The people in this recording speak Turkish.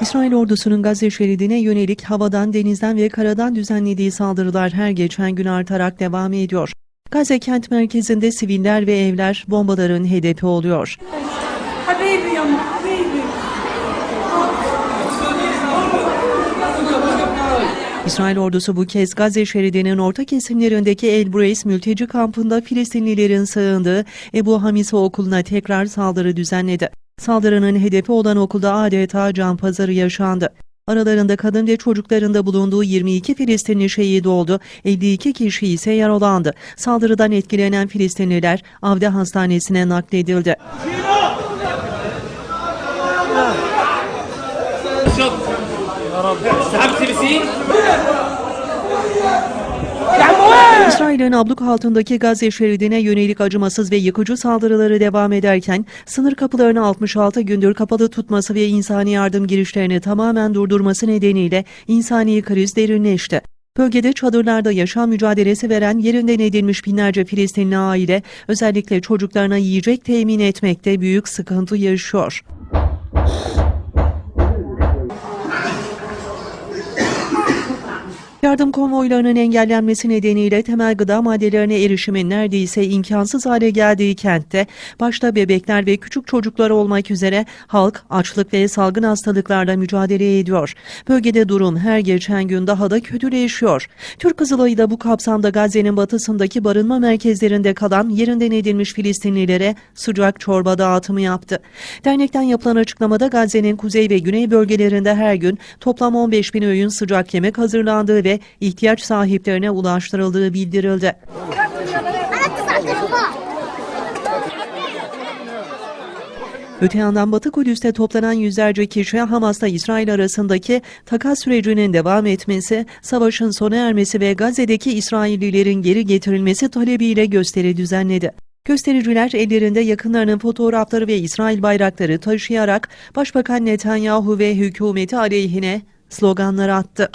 İsrail ordusunun Gazze şeridine yönelik havadan, denizden ve karadan düzenlediği saldırılar her geçen gün artarak devam ediyor. Gazze kent merkezinde siviller ve evler bombaların hedefi oluyor. İsrail ordusu bu kez Gazze şeridinin orta kesimlerindeki El Breis mülteci kampında Filistinlilerin sığındığı Ebu Hamise okuluna tekrar saldırı düzenledi. Saldırının hedefi olan okulda adeta can pazarı yaşandı. Aralarında kadın ve çocuklarında bulunduğu 22 Filistinli şehit oldu, 52 kişi ise yaralandı. Saldırıdan etkilenen Filistinliler Avde Hastanesi'ne nakledildi. İsrail'in abluk altındaki Gazze şeridine yönelik acımasız ve yıkıcı saldırıları devam ederken sınır kapılarını 66 gündür kapalı tutması ve insani yardım girişlerini tamamen durdurması nedeniyle insani kriz derinleşti. Bölgede çadırlarda yaşam mücadelesi veren yerinden edilmiş binlerce Filistinli aile özellikle çocuklarına yiyecek temin etmekte büyük sıkıntı yaşıyor. Yardım konvoylarının engellenmesi nedeniyle temel gıda maddelerine erişimin neredeyse imkansız hale geldiği kentte, başta bebekler ve küçük çocuklar olmak üzere halk açlık ve salgın hastalıklarla mücadele ediyor. Bölgede durum her geçen gün daha da kötüleşiyor. Türk Kızılayı da bu kapsamda Gazze'nin batısındaki barınma merkezlerinde kalan yerinden edilmiş Filistinlilere sıcak çorba dağıtımı yaptı. Dernekten yapılan açıklamada Gazze'nin kuzey ve güney bölgelerinde her gün toplam 15 bin öğün sıcak yemek hazırlandığı ve ihtiyaç sahiplerine ulaştırıldığı bildirildi. Öte yandan Batı Kudüs'te toplanan yüzlerce kişi Hamas'la İsrail arasındaki takas sürecinin devam etmesi, savaşın sona ermesi ve Gazze'deki İsraillilerin geri getirilmesi talebiyle gösteri düzenledi. Göstericiler ellerinde yakınlarının fotoğrafları ve İsrail bayrakları taşıyarak Başbakan Netanyahu ve hükümeti aleyhine sloganlar attı.